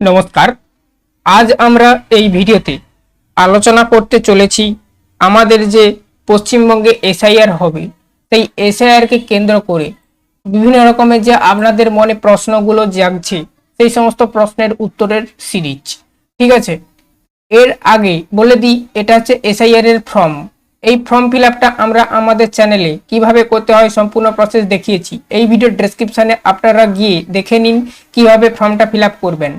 নমস্কার। আজ আমরা এই ভিডিওতে আলোচনা করতে চলেছি আমাদের যে পশ্চিমবঙ্গে এসআইআর হবে, সেই এসআইআরকে কেন্দ্র করে বিভিন্ন রকমের যে আপনাদের মনে প্রশ্নগুলো জাগছে, সেই সমস্ত প্রশ্নের উত্তরের সিরিজ। ঠিক আছে? এর আগে বলে দিই, এটা হচ্ছে এসআইআর এর ফর্ম। এই ফর্ম ফিল আমরা আমাদের চ্যানেলে কীভাবে করতে হয় সম্পূর্ণ প্রসেস দেখিয়েছি। এই ভিডিওর ডেসক্রিপশনে আপনারা গিয়ে দেখে নিন কীভাবে ফর্মটা ফিল করবেন।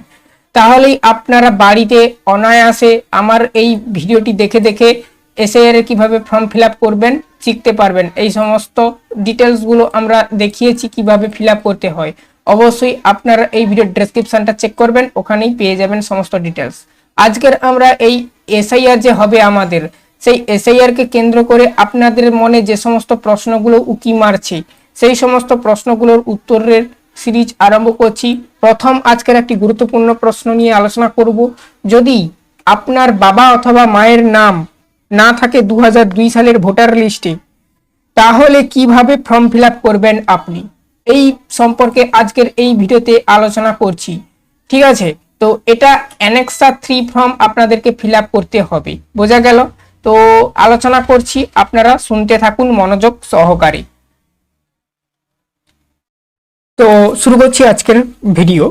তাহলেই আপনারা বাড়িতে অনায়াসে আমার এই ভিডিওটি দেখে দেখে এসআইআর কীভাবে ফর্ম ফিল করবেন, শিখতে পারবেন। এই সমস্ত ডিটেলসগুলো আমরা দেখিয়েছি কীভাবে ফিল করতে হয়। অবশ্যই আপনারা এই ভিডিওর ডেসক্রিপশনটা চেক করবেন, ওখানেই পেয়ে যাবেন সমস্ত ডিটেলস আজকের আমরা এই এসআইআর যে হবে আমাদের, সেই এসআইআর কে কেন্দ্র করে আপনাদের মনে যে সমস্ত প্রশ্নগুলো উকি মারছে, সেই সমস্ত প্রশ্নগুলোর উত্তরের সিরিজ আরম্ভ করছি। প্রথম আজকের একটি গুরুত্বপূর্ণ প্রশ্ন নিয়ে আলোচনা করব। যদি আপনার বাবা অথবা মায়ের নাম না থাকে দু হাজার দুই সালের ভোটার লিস্টে, তাহলে কীভাবে ফর্ম ফিল করবেন আপনি? এই সম্পর্কে আজকের এই ভিডিওতে আলোচনা করছি। ঠিক আছে? তো এটা অ্যানেক্সা থ্রি ফর্ম আপনাদেরকে ফিল করতে হবে। বোঝা গেল? তো আলোচনা করছি। আপনারা শুনতে থাকুন মনোযোগ সহকারে। তো শুরু করছি আজকের ভিডিও।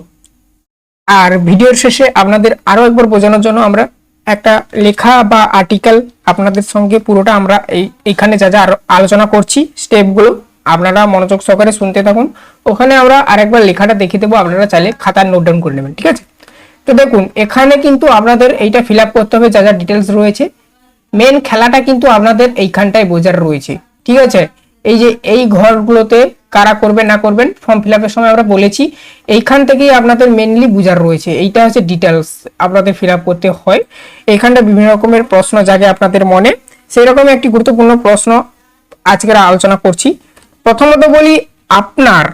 আর ভিডিওর শেষে আপনাদের আরও একবার বোঝানোর জন্য আমরা একটা লেখা বা আর্টিকেল আপনাদের সঙ্গে পুরোটা আমরা এই, এখানে যা যা আলোচনা করছি স্টেপগুলো আপনারা মনোযোগ সহকারে শুনতে থাকুন। ওখানে আমরা আরেকবার লেখাটা দেখিয়ে দেবো, আপনারা চাইলে খাতার নোট ডাউন করে নেবেন, ঠিক আছে? তো দেখুন, এখানে কিন্তু আপনাদের এইটা ফিল করতে হবে, যা যা ডিটেলস রয়েছে। মেন খেলাটা কিন্তু আপনাদের এইখানটায় বোঝার রয়েছে, ঠিক আছে? এই যে এই ঘরগুলোতে কারা করবেন, না করবেন ফর্ম ফিল আপের সময় আমরা বলেছি। এইখান থেকেই আপনাদের মেনলি বুঝার রয়েছে। এইটা হচ্ছে ডিটেলস আপনাদের ফিল আপ করতে হয়। এইখানটা বিভিন্ন রকমের প্রশ্ন জাগে আপনাদের মনে। সেই রকম একটি গুরুত্বপূর্ণ প্রশ্ন আজকের আলোচনা করছি। প্রথমত বলি, আপনার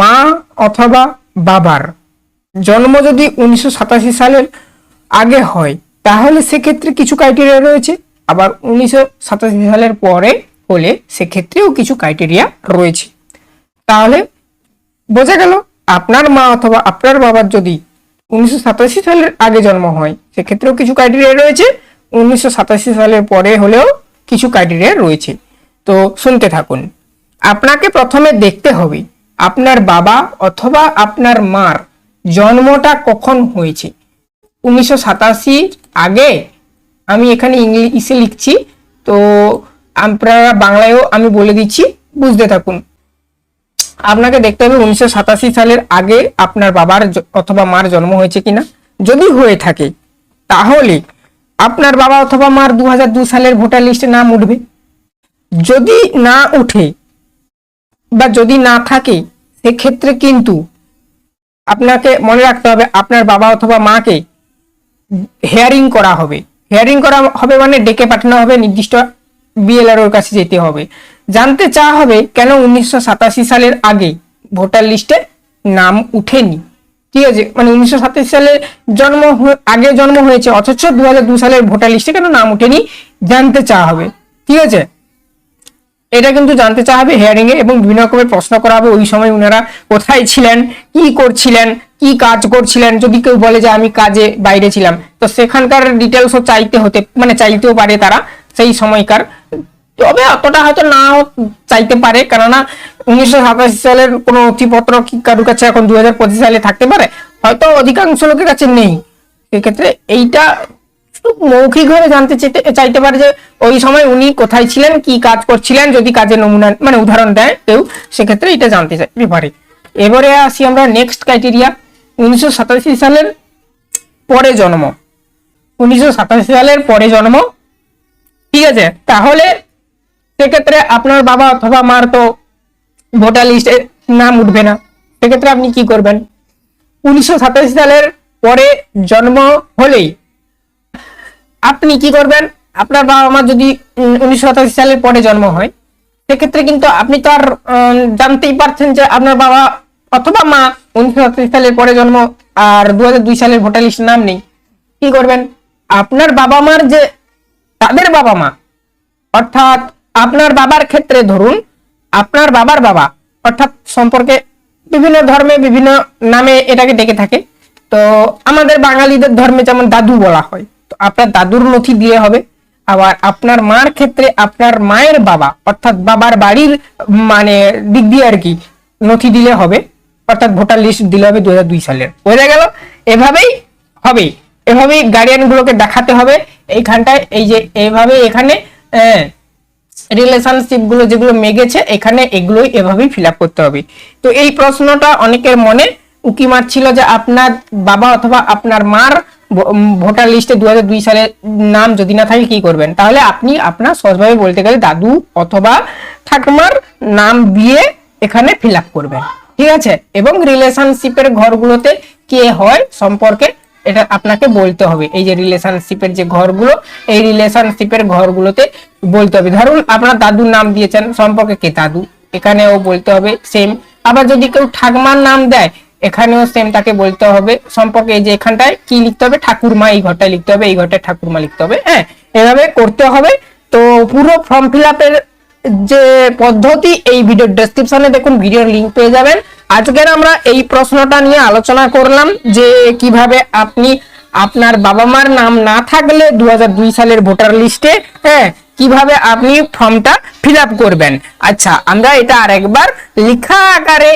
মা অথবা বাবার জন্ম যদি উনিশশো সাতাশি সালের আগে হয়, তাহলে সেক্ষেত্রে কিছু ক্রাইটেরিয়া রয়েছে। আবার উনিশশো সাতাশি সালের পরে হলে সেক্ষেত্রেও কিছু ক্রাইটেরিয়া রয়েছে। তাহলে বোঝা গেল আপনার মা অথবা আপনার বাবার যদি উনিশশো সাতাশি সালের আগে জন্ম হয়, সেক্ষেত্রেও কিছু ক্রাইটেরিয়া রয়েছে। উনিশশো সাতাশি সালের পরে হলেও কিছু ক্রাইটেরিয়া রয়েছে। তো শুনতে থাকুন। আপনাকে প্রথমে দেখতে হবে আপনার বাবা অথবা আপনার মার জন্মটা কখন হয়েছে। উনিশশো আগে আমি এখানে ইংলিশে লিখছি, তো আপনারা বাংলায়ও আমি বলে দিচ্ছি, বুঝতে থাকুন। আপনাকে দেখতে হবে উনিশশো সাতাশি সালের আগে আপনার বাবার অথবা মার জন্ম হয়েছে কিনা। যদি হয়ে থাকে, তাহলে আপনার বাবা অথবা মার দু সালের ভোটার লিস্টে নাম উঠবে। যদি না উঠে বা যদি না থাকে, সেক্ষেত্রে কিন্তু আপনাকে মনে রাখতে হবে, আপনার বাবা অথবা মাকে হেয়ারিং করা হবে। হেয়ারিং করা হবে মানে ডেকে পাঠানো হবে নির্দিষ্ট বিএলআর ওর কাছে যেতে হবে। জানতে চাওয়া হবে কেন উনিশশো সাতাশি সালের আগে ভোটার লিস্টে নাম উঠেনি। ঠিক আছে মানে উনিশশো সাতাশি সালে জন্ম আগে জন্ম হয়েছে, অথচ দু সালের ভোটার লিস্টে কেন নাম উঠেনি, জানতে চাওয়া হবে। ঠিক আছে? এটা কিন্তু জানতে চাওয়া হবে হেয়ারিং এ এবং বিভিন্ন রকমের প্রশ্ন করা হবে। ওই সময় ওনারা কোথায় ছিলেন, কি করছিলেন, কি কাজ করছিলেন? যদি কেউ বলে যে আমি কাজে বাইরে ছিলাম, তো সেখানকার ডিটেলসও চাইতে হতে মানে চাইতেও পারে তারা। সেই সময়কার। তবে অতটা হয়তো নাও চাইতে পারে, কেননা উনিশশো সাতাশি সালের কোনো নথিপত্র কি কারোর কাছে এখন দু হাজার পঁচিশ সালে থাকতে পারে? হয়তো অধিকাংশ লোকের কাছে নেই। সেক্ষেত্রে এইটা মৌখিকভাবে জানতে চাইতে পারে যে ওই সময় উনি কোথায় ছিলেন, কি কাজ করছিলেন, যদি কাজের নমুনা মানে উদাহরণ দেয় কেউ, সেক্ষেত্রে এটা জানতে চাইতে পারে এবারে আসি আমরা নেক্সট ক্রাইটেরিয়া উনিশশো সাতাশি সালের পরে জন্ম। উনিশশো সাতাশি সালের পরে জন্ম ঠিক আছে? তাহলে সেক্ষেত্রে আপনার বাবা অথবা মার তো ভোটার লিস্টে নাম উঠবে না। সেক্ষেত্রে আপনি কি করবেন? উনিশশো সাতাশি সালের পরে জন্ম হলেই আপনি কি করবেন? আপনার বাবা মা যদি উনিশশো সাতাশি সালের পরে জন্ম হয়, সেক্ষেত্রে কিন্তু আপনি তো আর জানতেই পারছেন যে আপনার বাবা অথবা মা উনিশশো সাতাশি সালের পরে জন্ম আর দু সালের ভোটার লিস্টে নাম নেই। কি করবেন? আপনার বাবা মার যে তাদের বাবা মা। অর্থাৎ আপনার বাবার ক্ষেত্রে ধরুন, আপনার বাবার বাবা, অর্থাৎ সম্পর্কে বিভিন্ন ধর্মে বিভিন্ন নামে এটাকে ডেকে থাকে। তো আমাদের বাঙালিদের ধর্মে যেমন দাদু বলা হয়, তো আপনার দাদুর নথি দিয়ে হবে। আবার আপনার মার ক্ষেত্রে আপনার মায়ের বাবা, অর্থাৎ বাবার বাড়ির মানে দিক দিয়ে আর কি নথি দিলে হবে। অর্থাৎ ভোটার লিস্ট দিলে হবে দু সালের। বোঝা গেল? এভাবেই হবে। এভাবেই গার্ডিয়ান গুলোকে দেখাতে হবে। এইখানটায়, এই যে এইভাবে এখানে রিলেশনশিপগুলো যেগুলো মেগেছে, এখানে এগুলোই এভাবেই ফিল করতে হবে। তো এই প্রশ্নটা অনেকের মনে উকি মারছিল যে আপনার বাবা অথবা আপনার মার ভোটার লিস্টে দু দুই সালের নাম যদি না থাকে, কি করবেন? তাহলে আপনি আপনার সহজভাবে বলতে গেলে দাদু অথবা ঠাকুমার নাম দিয়ে এখানে ফিল করবেন। ঠিক আছে? এবং রিলেশনশিপের ঘরগুলোতে কে হয়, সম্পর্কে এটা আপনাকে বলতে হবে। এই যে রিলেশনশিপের যে ঘরগুলো, এই রিলেশনশিপের ঘরগুলোতে বলতে হবে। ধরুন আপনার দাদুর নাম দিয়েছেন, সম্পর্কে কে? দাদু। এখানেও বলতে হবে সেম আবার যদি কেউ ঠাকুমার নাম দেয়, এখানেও সেম তাকে বলতে হবে। সম্পর্কে এই যে এখানটায় কি লিখতে হবে? ঠাকুরমা, এই ঘরটায় লিখতে হবে, এই ঘরটায় ঠাকুরমা লিখতে হবে হ্যাঁ? এভাবে করতে হবে। তো পুরো ফর্ম ফিল আপের যে পদ্ধতি এই ভিডিও ডেসক্রিপশনে দেখুন ভিডিওর লিংক পেয়ে যাবেন। আজকের আমরা এই প্রশ্নটা নিয়ে আলোচনা করলাম যে কীভাবে আপনি আপনার বাবা মার নাম না থাকলে দু হাজার দুই সালের ভোটার লিস্টে হ্যাঁ কীভাবে আপনি ফর্মটা ফিল করবেন। আচ্ছা আমরা এটা আরেকবার লেখা আকারে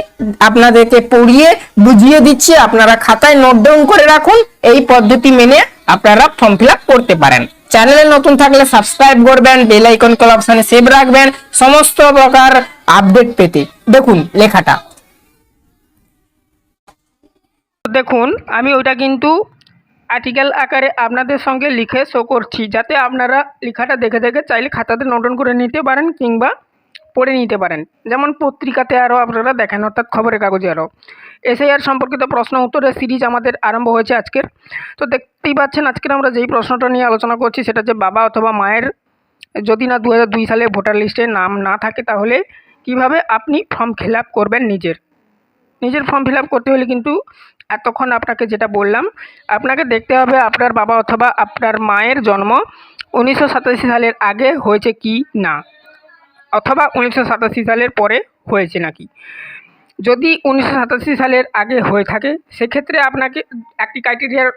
আপনাদেরকে পড়িয়ে বুঝিয়ে দিচ্ছি। আপনারা খাতায় নোট ডাউন করে রাখুন। এই পদ্ধতি মেনে আপনারা ফর্ম ফিল করতে পারেন। চ্যানেলে নতুন থাকলে সাবস্ক্রাইব করবেন, বেল আইকন কল অপশনে সেভ রাখবেন, সমস্ত প্রকার আপডেট পেতে। দেখুন লেখাটা। দেখুন, আমি ওইটা কিন্তু আর্টিকেল আকারে আপনাদের সঙ্গে লিখে শো করছি, যাতে আপনারা লেখাটা দেখে দেখে চাইলে খাতাতে নোটন করে নিতে পারেন কিংবা পড়ে নিতে পারেন। যেমন পত্রিকাতে আরও আপনারা দেখেন, অর্থাৎ খবরের কাগজে আরও এসআইআর সম্পর্কিত প্রশ্ন উত্তরের সিরিজ আমাদের আরম্ভ হয়েছে আজকের। তো দেখতেই পাচ্ছেন, আজকের আমরা যেই প্রশ্নটা নিয়ে আলোচনা করছি সেটা যে বাবা অথবা মায়ের যদি না দু সালে ভোটার লিস্টে নাম না থাকে তাহলে কীভাবে আপনি ফর্ম ফিল করবেন নিজের? নিজের ফর্ম ফিল করতে হলে কিন্তু এতক্ষণ আপনাকে যেটা বললাম, আপনাকে দেখতে হবে আপনার বাবা অথবা আপনার মায়ের জন্ম উনিশশো সাতাশি সালের আগে হয়েছে কি না? অথবা উনিশশো সাতাশি সালের পরে হয়েছে নাকি? যদি উনিশশো সাতাশি সালের আগে হয়ে থাকে, সেক্ষেত্রে আপনাকে একটি ক্রাইটেরিয়ার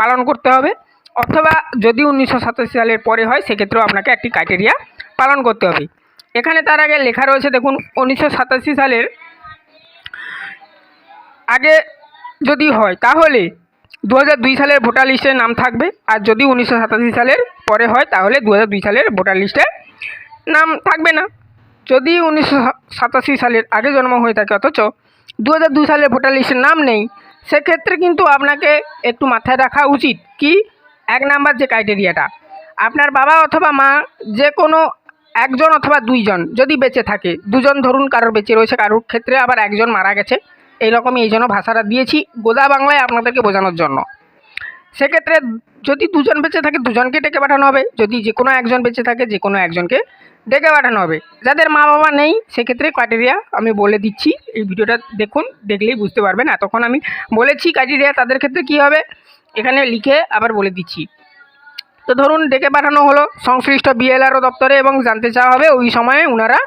পালন করতে হবে। অথবা যদি উনিশশো সাতাশি সালের পরে হয়, সেক্ষেত্রেও আপনাকে একটি ক্রাইটেরিয়া পালন করতে হবে। এখানে তার আগে লেখা রয়েছে, দেখুন, উনিশশো সাতাশি সালের আগে যদি হয়, তাহলে দু সালের ভোটার লিস্টে নাম থাকবে। আর যদি উনিশশো সাতাশি সালের পরে হয়, তাহলে দু সালের ভোটার লিস্টে নাম থাকবে না। যদি উনিশশো সাতাশি সালের আগে জন্ম হয়ে থাকে অথচ দু হাজার দুই সালের ভোটার লিস্টের নাম নেই, সেক্ষেত্রে কিন্তু আপনাকে একটু মাথায় রাখা উচিত কি এক নাম্বার যে ক্রাইটেরিয়াটা, আপনার বাবা অথবা মা যে কোনো একজন অথবা দুইজন যদি বেঁচে থাকে, দুজন ধরুন কারোর বেঁচে রয়েছে, কারোর ক্ষেত্রে আবার একজন মারা গেছে, এইরকমই এই জন্য ভাষাটা দিয়েছি গোদা বাংলায় আপনাদেরকে বোঝানোর জন্য। সেক্ষেত্রে যদি দুজন বেঁচে থাকে, দুজনকে ডেকে পাঠানো হবে। যদি যে কোনো একজন বেঁচে থাকে যে কোনো একজনকে ডেকে পাঠানো হবে। যাদের মা বাবা নেই, সেক্ষেত্রে ক্রাইটেরিয়া আমি বলে দিচ্ছি। এই ভিডিওটা দেখুন, দেখলেই বুঝতে পারবেন। এতক্ষণ আমি বলেছি ক্রাইটেরিয়া তাদের ক্ষেত্রে কী হবে। এখানে লিখে আবার বলে দিচ্ছি। তো ধরুন, ডেকে পাঠানো হলো সংশ্লিষ্ট বিএলআরও দপ্তরে এবং জানতে চাওয়া হবে ওই সময়ে ওনারা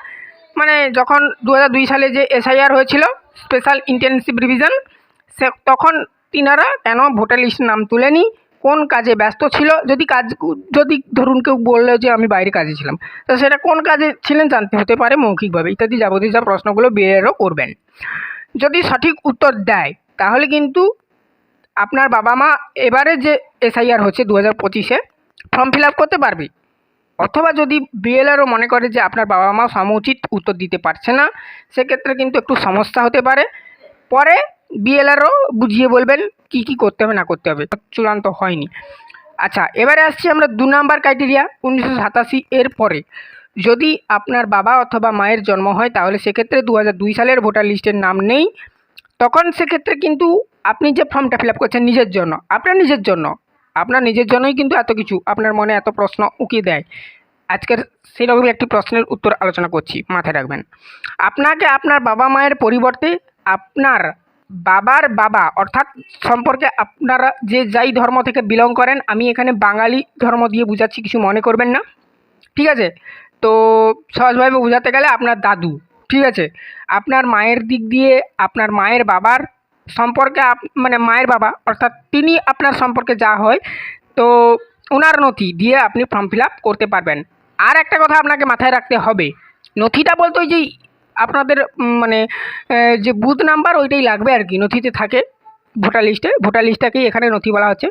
মানে যখন দু সালে যে এসআইআর হয়েছিল, স্পেশাল ইন্টেনসিভ রিভিশন, সে তখন তিনারা কেন ভোটার লিস্ট নাম তুলেনি কোন কাজে ব্যস্ত ছিল? যদি কাজ, যদি ধরুন কেউ বলল যে আমি বাইরে কাজে ছিলাম, তো সেটা কোন কাজে ছিলেন জানতে হতে পারে মৌখিকভাবে। ইত্যাদি যাবতীয় যা প্রশ্নগুলো বিএলআরও করবেন। যদি সঠিক উত্তর দেয়, তাহলে কিন্তু আপনার বাবা মা এবারে যে এসআইআর হচ্ছে দু হাজার পঁচিশে, ফর্ম ফিল আপ করতে পারবে। অথবা যদি বিএলআরও মনে করে যে আপনার বাবা মা সমুচিত উত্তর দিতে পারছে না, সেক্ষেত্রে কিন্তু একটু সমস্যা হতে পারে। পরে বিএলআরও বুঝিয়ে বলবেন কি কি করতে হবে, না করতে হবে। চূড়ান্ত হয়নি। আচ্ছা এবারে আসছি আমরা দু নাম্বার ক্রাইটেরিয়া উনিশশো সাতাশি এর পরে। যদি আপনার বাবা অথবা মায়ের জন্ম হয়, তাহলে সেক্ষেত্রে দু দুই সালের ভোটার লিস্টের নাম নেই। তখন সেক্ষেত্রে কিন্তু আপনি যে ফর্মটা ফিল আপ করছেন নিজের জন্য, আপনার নিজের জন্য, আপনার নিজের জন্যই কিন্তু এত কিছু, আপনার মনে এত প্রশ্ন উকিয়ে দেয়। আজকের সেরকমই একটি প্রশ্নের উত্তর আলোচনা করছি, মাথায় রাখবেন। আপনাকে আপনার বাবা মায়ের পরিবর্তে আপনার বাবার বাবা, অর্থাৎ সম্পর্কে আপনারা যে যাই ধর্ম থেকে বিলং করেন, আমি এখানে বাঙালি ধর্ম দিয়ে বুঝাচ্ছি, কিছু মনে করবেন না। ঠিক আছে? তো সহজভাবে বোঝাতে গেলে আপনার দাদু, ঠিক আছে? আপনার মায়ের দিক দিয়ে আপনার মায়ের বাবার সম্পর্কে মানে মায়ের বাবা, অর্থাৎ তিনি আপনার সম্পর্কে যা হয়, তো ওনার নথি দিয়ে আপনি ফর্ম ফিল করতে পারবেন। আর একটা কথা আপনাকে মাথায় রাখতে হবে, নথিটা বলতে ওই যে আপনাদের মানে যে বুথ নাম্বার ওইটাই লাগবে আর কি, নথিতে থাকে ভোটার লিস্টে। ভোটার লিস্টটাকেই এখানে নথি বলা হচ্ছে।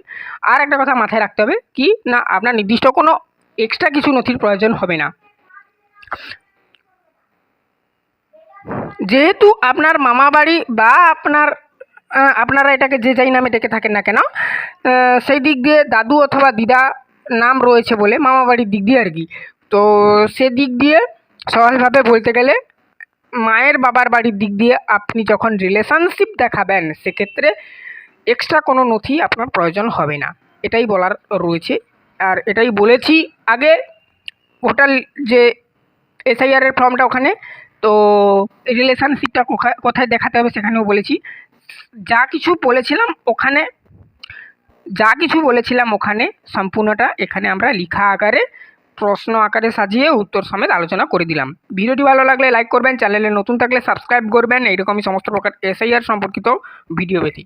আর একটা কথা মাথায় রাখতে হবে কি, না, আপনার নির্দিষ্ট কোনো এক্সট্রা কিছু নথির প্রয়োজন হবে না। যেহেতু আপনার মামা বাড়ি বা আপনার আপনারা এটাকে যে যাই নামে ডেকে থাকেন না কেন সেই দিক দিয়ে দাদু অথবা দিদা নাম রয়েছে বলে মামা বাড়ির দিক দিয়ে আর কি। তো সেদিক দিয়ে সহজভাবে বলতে গেলে মায়ের বাবার বাড়ির দিক দিয়ে আপনি যখন রিলেশনশিপ দেখাবেন, সেক্ষেত্রে এক্সট্রা কোনো নথি আপনার প্রয়োজন হবে না। এটাই বলার রয়েছে। আর এটাই বলেছি আগে ভোটার যে এসআইআরের ফর্মটা ওখানে, তো রিলেশনশিপটা কোথায় দেখাতে হবে সেখানেও বলেছি। যা কিছু বলেছিলাম ওখানে, যা কিছু বলেছিলাম ওখানে, সম্পূর্ণটা এখানে আমরা লিখা আকারে প্রশ্ন আকারে সাজিয়ে উত্তর সমেত আলোচনা করে দিলাম। ভিডিওটি ভালো লাগলে লাইক করবেন, চ্যানেলে নতুন থাকলে সাবস্ক্রাইব করবেন। এইরকমই সমস্ত প্রকার এসআইআর সম্পর্কিত ভিডিও পেতে।